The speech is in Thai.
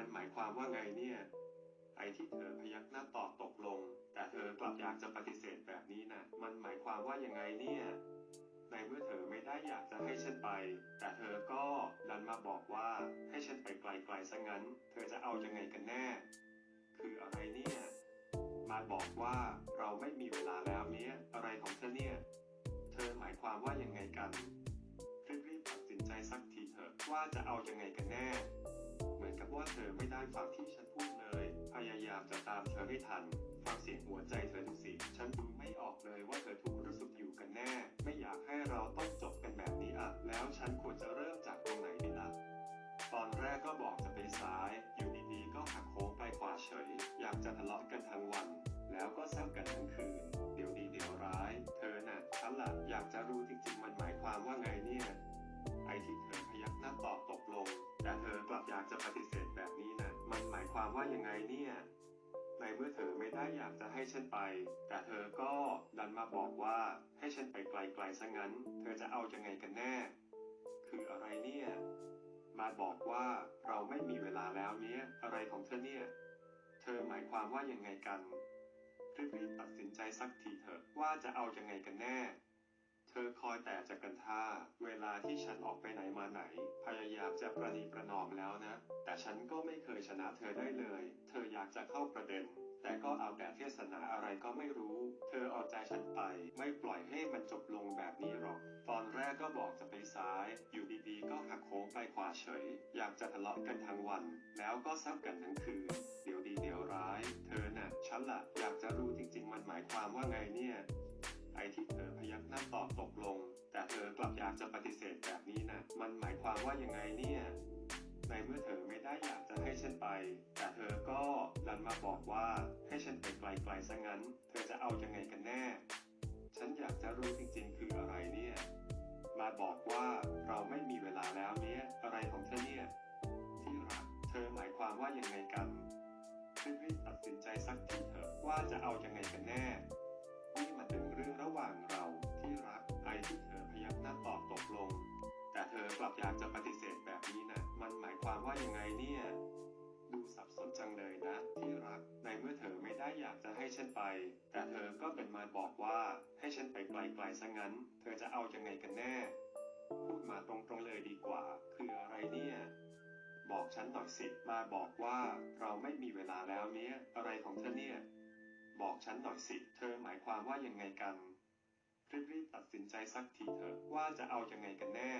ันหมายความว่าไงเนี่ย ไอ้ที่เธอพยักหน้าตอบตกลง แต่เธอกลับอยากจะปฏิเสธแบบนี้นะมันหมายความว่ายังไงเนี่ยในเมื่อเธอไม่ได้อยากจะให้ฉันไป แต่เธอก็ดันมาบอกว่าให้ฉันไปไกลๆซะงั้น เธอจะเอายังไงกันแน่ คืออะไรเนี่ย มาบอกว่าเราไม่มีเวลาแล้วเนี่ยอะไรของเธอเนี่ย เธอหมายความว่ายังไงกันรีบๆตัดสินใจสักทีเถอะว่าจะเอายังไงกันแน่ ว่าเธอไม่ได้ฟังที่ฉันพูดเลย พยายามจะตามเธอให้ทัน ฟังเสียงหัวใจเธอดูสิ ฉันดูไม่ออกเลยว่าเธอทุกข์รู้สึกอยู่กันแน่ ไม่อยากให้เราต้องจบกันแบบนี้อะ แล้วฉันควรจะเริ่มจากตรงไหนดีล่ะตอนแรกก็บอกจะไปซ้าย อยู่ดีๆก็หักโค้งไปขวาเฉย อยากจะทะเลาะกันทั้งวัน แล้วก็แซวกันทั้งคืน เดี๋ยวดีเดี๋ยวร้าย เธอน่ะฉันล่ะอยากจะรู้จริงๆ มันหมายความว่าไงเนี่ย ไอ้ที่เธอพยักหน้าตอบตกลง แต่เธอกลับอยากจะปฏิเสธแบบนี้นะ มันหมายความว่ายังไงเนี่ยในเมื่อเธอไม่ได้อยากจะให้ฉันไป แต่เธอก็ดันมาบอกว่าให้ฉันไปไกลๆซะงั้น เธอจะเอายังไงกันแน่ คืออะไรเนี่ย มาบอกว่าเราไม่มีเวลาแล้วเนี่ยอะไรของเธอเนี่ย เธอหมายความว่ายังไงกันรีบๆตัดสินใจสักทีเถอะว่าจะเอายังไงกันแน่ เธอคอยแต่จะกันท่าาที่ฉันออกไปไหนมาไหน พยายามจะประนีประนอมแล้วนะ แต่ฉันก็ไม่เคยชนะเธอได้เลย เธออยากจะเข้าประเด็น แต่ก็เอาแต่เทศนาอะไรก็ไม่รู้ เธอเอาใจฉันไป ไม่ปล่อยให้มันจบลงแบบนี้หรอก ตอนแรกก็บอกจะไปซ้าย อยู่ดีๆก็หักโค้งไปขวาเฉย อยากจะทะเลาะกันทั้งวัน แล้วก็ซับกันทั้งคืน เดี๋ยวดีเดี๋ยวร้าย เธอน่ะ ฉันละอยากจะรู้จริง ๆ มันหมายความว่าไงเนี่ยไอที่เธอพยักหน้าตอบตกลง แต่ กลับอยากจะปฏิเสธแบบนี้นะมันหมายความว่ายังไงเนี่ยในเมื่อเธอไม่ได้อยากจะให้ฉันไป แต่เธอก็ดันมาบอกว่าให้ฉันไปไกลๆซะงั้น เธอจะเอายังไงกันแน่ ฉันอยากจะรู้จริงๆ คืออะไรเนี่ย มาบอกว่าเราไม่มีเวลาแล้วเนี่ยอะไรของเธอเนี่ย ที่รัก เธอหมายความว่ายังไงกันรีบๆตัดสินใจสักทีเถอะว่าจะเอายังไงกันแน่ นี่มันเป็นเรื่องระหว่างเราที่รักากจะให้ฉันไป แต่เธอก็เป็นมาบอกว่าให้ฉันไปไกลๆซะงั้น เธอจะเอาอยังไงกันแน่ พูดมาตรงๆเลยดีกว่า คืออะไรเนี่ย บอกฉันหน่อยสิ มาบอกว่าเราไม่มีเวลาแล้วเนี่ยอะไรของเธอเนี่ย บอกฉันหน่อยสิ เธอหมายความว่ายังไงกันรีบๆตัดสินใจสักทีเถอะว่าจะเอาอยังไงกันแน่